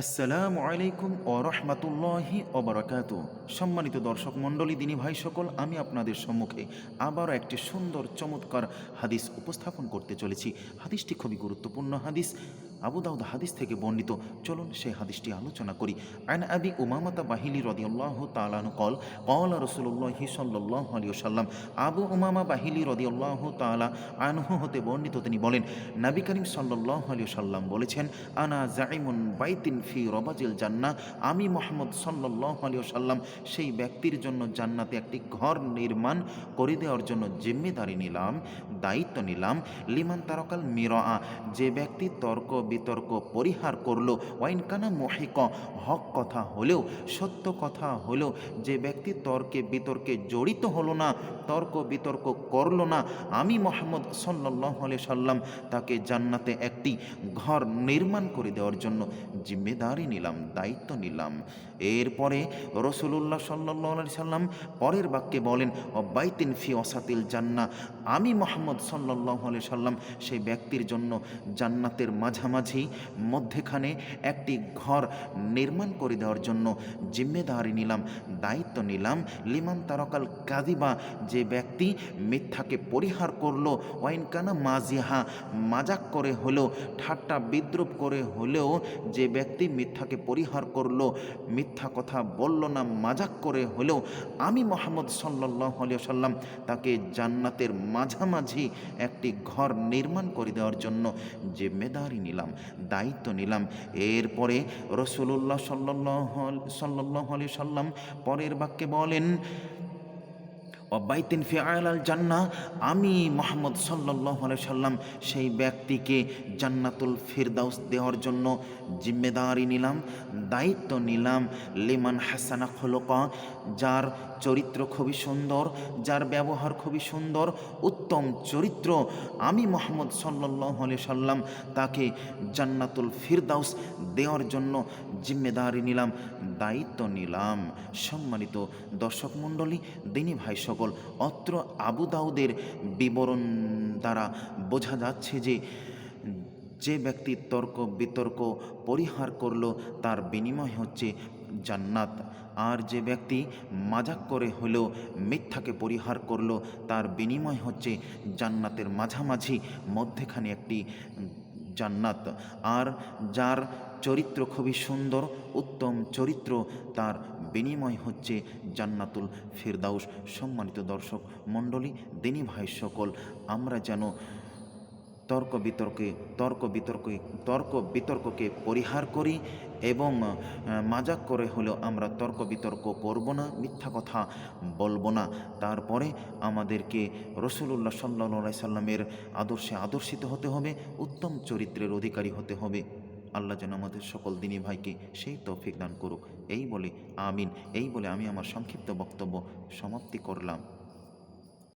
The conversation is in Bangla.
আসসালামু আলাইকুম ও রহমাতুল্লাহি অবরাকাত সম্মানিত দর্শক মণ্ডলী, দিনী ভাই সকল, আমি আপনাদের সম্মুখে আবারও একটি সুন্দর, চমৎকার হাদিস উপস্থাপন করতে চলেছি। হাদিসটি খুবই গুরুত্বপূর্ণ হাদিস। আবু দাউদ হাদিস থেকে বর্ণিত। চলুন সেই হাদিসটি আলোচনা করি। আন আবি উমামাতা বাহিলি রদিয়াল্লাহ তালানু কল কল রসুল্লাহি সাল্লাহ আলী সাল্লাম আবু উমামা বাহিলি রদিয়াল্লাহ তালা আনহু হতে বর্ণিত, তিনি বলেন, নবী করিম সাল্লাহ আলী সাল্লাম বলেছেন, আনা জাইমুন বাইতিন ফি রবাজিল জান্না আমি মোহাম্মদ সাল্লাহ আলী সাল্লাম সেই ব্যক্তির জন্য জান্নাতে একটি ঘর নির্মাণ করে দেওয়ার জন্য জিম্মেদারি নিলাম, দায়িত্ব নিলাম, লিমান তারকাল মিরা যে ব্যক্তি তর্ক বিতর্ক পরিহার করল। ওয়াইন কানা মহিক, হক কথা হলেও, সত্য কথা হলেও, যে ব্যক্তি তর্কে বিতর্কে জড়িত হলো না, তর্ক বিতর্ক করল না, আমি মোহাম্মদ সাল্লাহ আলি সাল্লাম তাকে জান্নাতে একটি ঘর নির্মাণ করে দেওয়ার জন্য জিম্মেদারি নিলাম, দায়িত্ব নিলাম। এরপরে রসুল্লাহ সাল্লাহ সাল্লাম পরের বাক্যে বলেন, অব্বাইতিন ফি অসাতিল জান্না আমি মোহাম্মদ সাল্লাহ আলি সাল্লাম সেই ব্যক্তির জন্য জান্নাতের মাঝামাঝি মধ্যেখানে একটি ঘর নির্মাণ করে দেওয়ার জন্য জিম্মেদারি নিলাম, দায়িত্ব নিলাম। লিমান তারকাল কাদিবা যে ব্যক্তি মিথ্যাকে পরিহার করল, ওয়াইন কানা মাজিহা মাজাক করে হলেও ঠাট্টা বিদ্রুপ করে হলেও যে ব্যক্তি মিথ্যাকে পরিহার করল, মিথ্যা কথা বলল না, মাজাক করে হলেও আমি মোহাম্মদ আলিয়া সাল্লাম তাকে জান্নাতের মাঝামাঝি একটি ঘর নির্মাণ করে দেওয়ার জন্য জিম্মেদারি নিলাম। দায়িত্ব নিলাম। এরপরে রসুল্লাহ সাল্লাহ সাল্লাহ সাল্লাম পরের বাক্যে বলেন অব্বাইতিন ফি আয়াল জান্না আমি মোহাম্মদ সাল্লাহ সাল্লাম সেই ব্যক্তিকে জান্নাতুল ফিরদাউস দেওয়ার জন্য জিম্মেদারি নিলাম, দায়িত্ব নিলাম লিমান হাসানা খোলকা, যার চরিত্র খুবই সুন্দর, যার ব্যবহার খুবই সুন্দর, উত্তম চরিত্র আমি মোহাম্মদ সাল্লাহ সাল্লাম তাকে জান্নাতুল ফিরদাউস দেওয়ার জন্য জিম্মেদারি নিলাম, দায়িত্ব নিলাম। সম্মানিত দর্শক মণ্ডলী, দিনী ভাই সকল অত্র আবু দাউদের বিবরণ দ্বারা বোঝা যাচ্ছে যে যে ব্যক্তি তর্ক, বিতর্ক, পরিহার করল, তার বিনিময় হচ্ছে জান্নাত। আর যে ব্যক্তি মাজাক করে হলেও মিথ্যাকে পরিহার করল, তার বিনিময় হচ্ছে জান্নাতের মাঝামাঝি মধ্যেখানে একটি জান্নাত। আর যার চরিত্র খুবই সুন্দর, উত্তম চরিত্র। তার বিনিময় হচ্ছে জান্নাতুল ফিরদাউস। সম্মানিত দর্শক মণ্ডলী, দিনী ভাই সকল, আমরা যেন তর্ক বিতর্কে তর্ক বিতর্কে, তর্ক বিতর্ককে পরিহার করি এবং মাজাক করে হলেও আমরা তর্ক বিতর্ক করব না, মিথ্যা কথা বলব না। তারপরে আমাদেরকে রসুল্লাহ সাল্লা সাল্লামের আদর্শে আদর্শিত হতে হবে, উত্তম চরিত্রের অধিকারী হতে হবে। আল্লাহ যেন আমাদের সকল দিনী ভাইকে সেই তৌফিক দান করুক। এই বলে আমিন, এই বলে আমি আমার সংক্ষিপ্ত বক্তব্য সমাপ্তি করলাম।